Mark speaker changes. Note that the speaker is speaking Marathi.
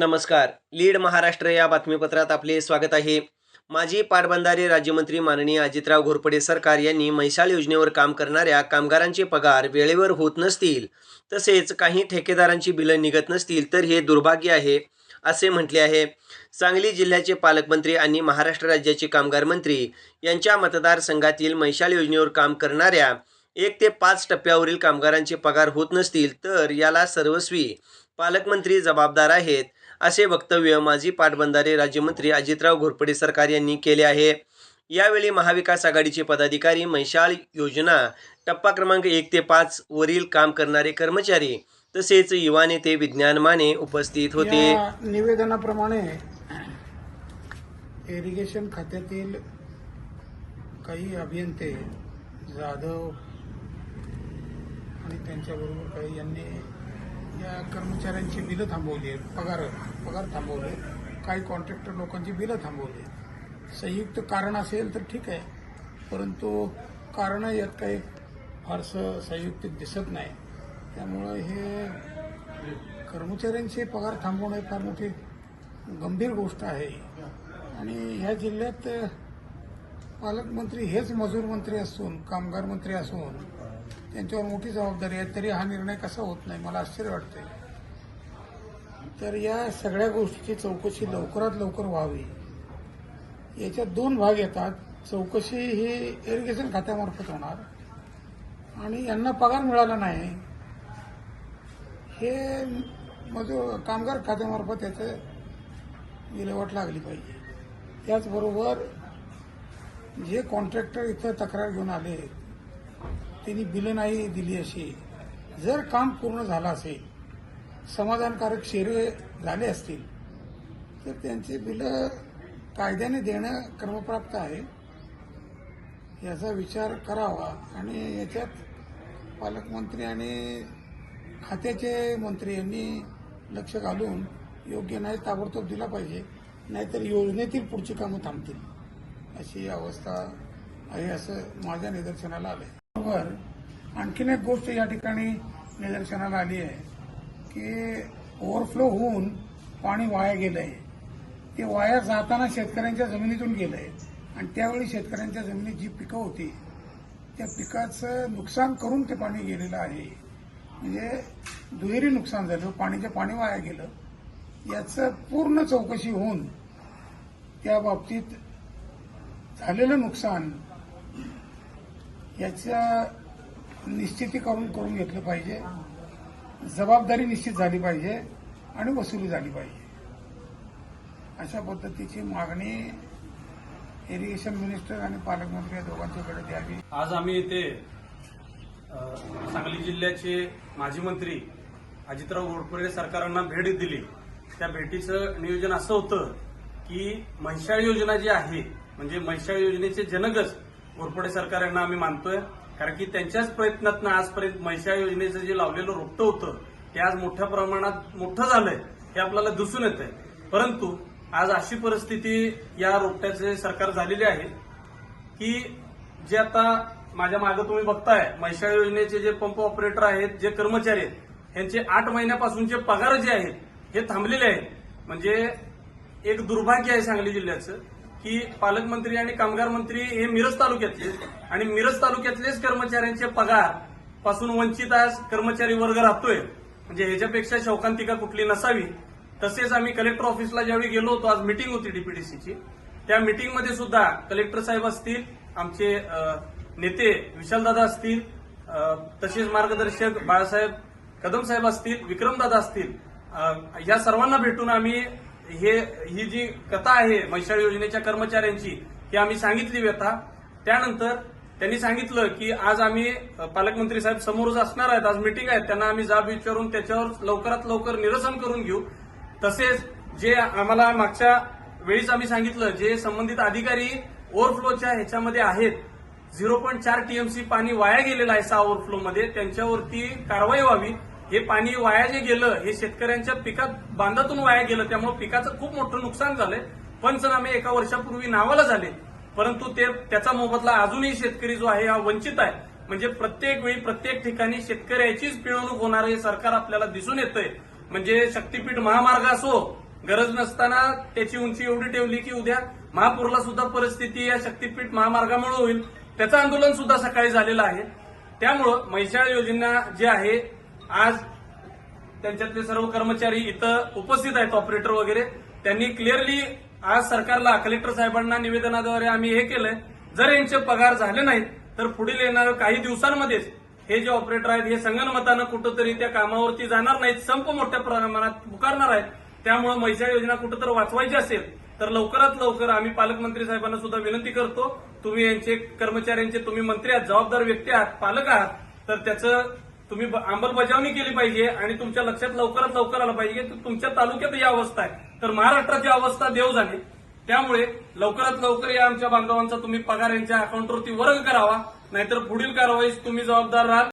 Speaker 1: नमस्कार. लीड महाराष्ट्र या बातमीपत्रात आपले स्वागत आहे. माजी पाटबंधारे राज्यमंत्री माननीय अजितराव घोरपडे सरकार यांनी म्हैसाळ योजनेवर काम करणाऱ्या कामगारांचे पगार वेळेवर होत नसतील तसेच काही ठेकेदारांची बिलं निघत नसतील तर हे दुर्भाग्य आहे असे म्हटले आहे. सांगली जिल्ह्याचे पालकमंत्री आणि महाराष्ट्र राज्याचे कामगार मंत्री यांच्या मतदारसंघातील म्हैसाळ योजनेवर काम करणाऱ्या एक ते पाच टप्प्यावरील कामगारांचे पगार होत नसतील तर याला सर्वस्वी पालकमंत्री जबाबदार आहेत असे वक्तव्य माजी पाटबंधारे राज्यमंत्री अजितराव घोरपडे सरकार यांनी केले आहे. यावेळी महाविकास आघाडीचे पदाधिकारी म्हैसाळ योजना टप्पा क्रमांक एक ते पाच वरील काम करणारे कर्मचारी तसेच युवा नेते विज्ञान माने उपस्थित होते.
Speaker 2: निवेदनाप्रमाणे इरिगेशन खात्यातील काही अभियंते जाधव आणि त्यांच्याबरोबर काही यांनी या कर्मचाऱ्यांची बिलं थांबवली आहेत पगार पगार थांबवले काही कॉन्ट्रॅक्टर लोकांची बिलं थांबवली संयुक्त कारण असेल तर ठीक आहे परंतु कारण यात काही फारसं संयुक्त दिसत नाही. त्यामुळं हे कर्मचाऱ्यांचे पगार थांबवणं हे फार मोठी गंभीर गोष्ट आहे. आणि ह्या जिल्ह्यात पालकमंत्री हेच मजूर मंत्री असून कामगार मंत्री असून त्यांच्यावर मोठी जबाबदारी आहे तरी हा निर्णय कसा होत नाही? मला आश्चर्य वाटतंय. तर या सगळ्या गोष्टीची चौकशी लवकरात लवकर व्हावी. याच्यात दोन भाग येतात. चौकशी ही इरिगेशन खात्यामार्फत होणार आणि यांना पगार मिळाला नाही. हे मजूर कामगार खात्यामार्फत याचं विल्हेवाट लागली पाहिजे. त्याचबरोबर जे कॉन्ट्रॅक्टर इथं तक्रार घेऊन आले त्यांनी बिलं नाही दिली अशी. जर काम पूर्ण झालं असेल समाधानकारक शेरे झाले असतील तर त्यांचे बिलं कायद्याने देणं क्रमप्राप्त आहे. याचा विचार करावा आणि याच्यात पालकमंत्री आणि खात्याचे मंत्री यांनी लक्ष घालून योग्य नाही ताबडतोब दिला पाहिजे नाहीतर योजनेतील पुढची कामं थांबतील. अशी अवस्था आहे असं माझ्या निदर्शनाला आलंय. बरोबर आणखीन एक गोष्ट या ठिकाणी निदर्शनाला आली आहे की ओव्हरफ्लो होऊन पाणी वाया गेलंय. ते वाया जाताना शेतकऱ्यांच्या जमिनीतून गेलंय. आणि त्यावेळी शेतकऱ्यांच्या जमिनीत जी पिकं होती त्या पिकाचं नुकसान करून ते पाणी गेलेलं आहे. म्हणजे दुहेरी नुकसान झालं पाणीचं पाणी वाया गेलं. याचं पूर्ण चौकशी होऊन त्या बाबतीत झालेलं नुकसान याचं निश्चिती करून करून घेतलं पाहिजे. जबाबदारी निश्चित झाली पाहिजे आणि वसुली झाली पाहिजे. अशा पद्धतीची मागणी इरिगेशन मिनिस्टर आणि पालकमंत्री या दोघांच्याकडे द्यावी.
Speaker 3: आज आम्ही इथे सांगली जिल्ह्याचे माजी मंत्री अजितराव घोडपुरे सरकारांना भेट दिली. त्या भेटीचं नियोजन असं होतं की महिषाळ योजना जी आहे म्हणजे महिषाळ योजनेचे जनकच घोरपडे सरकार यांना आम्ही मानतोय. कारण की त्यांच्याच प्रयत्नातनं आजपर्यंत महिषा योजनेचं जे लावलेलं रोपटं होतं ते आज मोठ्या प्रमाणात मोठं झालंय हे आपल्याला दिसून येत आहे परंतु आज अशी परिस्थिती या रोपट्याचे सरकार झालेली आहे की जे आता माझ्या मागे तुम्ही बघताय महिषा योजनेचे जे पंप ऑपरेटर आहेत जे कर्मचारी आहेत यांचे आठ महिन्यापासूनचे पगार जे आहेत हे थांबलेले आहेत. म्हणजे एक दुर्भाग्य आहे सांगली जिल्ह्याचं. की पालकमंत्री आणि कामगार मंत्री हे मिरज तालुक्यातले. आणि मिरज तालुक्यातलेच कर्मचाऱ्यांचे पगारपासून वंचित आज कर्मचारी वर्ग राहतोय. म्हणजे ह्याच्यापेक्षा शौकांतिका कुठली नसावी. तसेच आम्ही कलेक्टर ऑफिसला ज्यावेळी गेलो होतो आज मिटिंग होती डीपीडीसीची त्या मिटिंगमध्ये सुद्धा कलेक्टर साहेब असतील आमचे नेते विशालदादा असतील तसेच मार्गदर्शक बाळासाहेब कदम साहेब असतील विक्रमदादा असतील या सर्वांना भेटून आम्ही हे ही जी कथा आहे म्हैसाळ योजनेच्या कर्मचाऱ्यांची ही आम्ही सांगितली व्यथा. त्यानंतर त्यांनी सांगितलं की आज आम्ही पालकमंत्री साहेब समोरच असणार आहेत आज मिटिंग आहेत त्यांना आम्ही जाब विचारून त्याच्यावर लवकरात लवकर निरसन करून घेऊ. तसेच जे आम्हाला मागच्या वेळीच आम्ही सांगितलं जे संबंधित अधिकारी ओव्हरफ्लोच्या ह्याच्यामध्ये आहेत झिरो पॉईंट चार टीएमसी पाणी वाया गेलेलं आहे सहा ओव्हरफ्लोमध्ये त्यांच्यावरती कारवाई व्हावी. हे पाणी वाया जे गेलं हे शेतकऱ्यांच्या पिकात बांधातून वाया गेलं त्यामुळे पिकाचं खूप मोठं नुकसान झालंय. पंचनामे एका वर्षापूर्वी नावाला झाले. परंतु ते त्याचा मोबदला अजूनही शेतकरी जो आहे हा वंचित आहे. म्हणजे प्रत्येक वेळी प्रत्येक ठिकाणी शेतकऱ्याचीच पिळवणूक होणार हे सरकार आपल्याला दिसून येतंय. म्हणजे शक्तीपीठ महामार्ग असो गरज नसताना त्याची उंची एवढी ठेवली की उद्या महापूरला सुद्धा परिस्थिती या शक्तीपीठ महामार्गामुळे होईल. त्याचं आंदोलन सुद्धा सकाळी झालेलं आहे. त्यामुळं म्हैसाळ योजना जी आहे आज त्यांच्यातले सर्व कर्मचारी इथं उपस्थित आहेत ऑपरेटर वगैरे. त्यांनी क्लिअरली आज सरकारला कलेक्टर साहेबांना निवेदनाद्वारे आम्ही हे केलंय. जर यांचे पगार झाले नाहीत तर पुढील येणाऱ्या काही दिवसांमध्येच हे जे ऑपरेटर आहेत हे संगणमतानं कुठंतरी त्या कामावरती जाणार नाहीत संप मोठ्या प्रमाणात पुकारणार आहेत. त्यामुळे म्हैसाळ योजना कुठं तर वाचवायची असेल तर लवकरात लवकर आम्ही पालकमंत्री साहेबांना सुद्धा विनंती करतो. तुम्ही यांचे कर्मचाऱ्यांचे तुम्ही मंत्री आहात जबाबदार व्यक्ती आहात पालक आहात तर त्याचं तुम्ही अंमलबजावणी केली पाहिजे आणि तुमच्या लक्षात लवकरात लवकर आलं पाहिजे की तुमच्या तालुक्यात ही अवस्था आहे. तर महाराष्ट्राची अवस्था देव जाणे. त्यामुळे लवकरात लवकर या आमच्या बांधवांचा तुम्ही पगार यांच्या अकाउंटवरती वर्ग करावा. नाहीतर पुढील कारवाईस तुम्ही जबाबदार राहाल.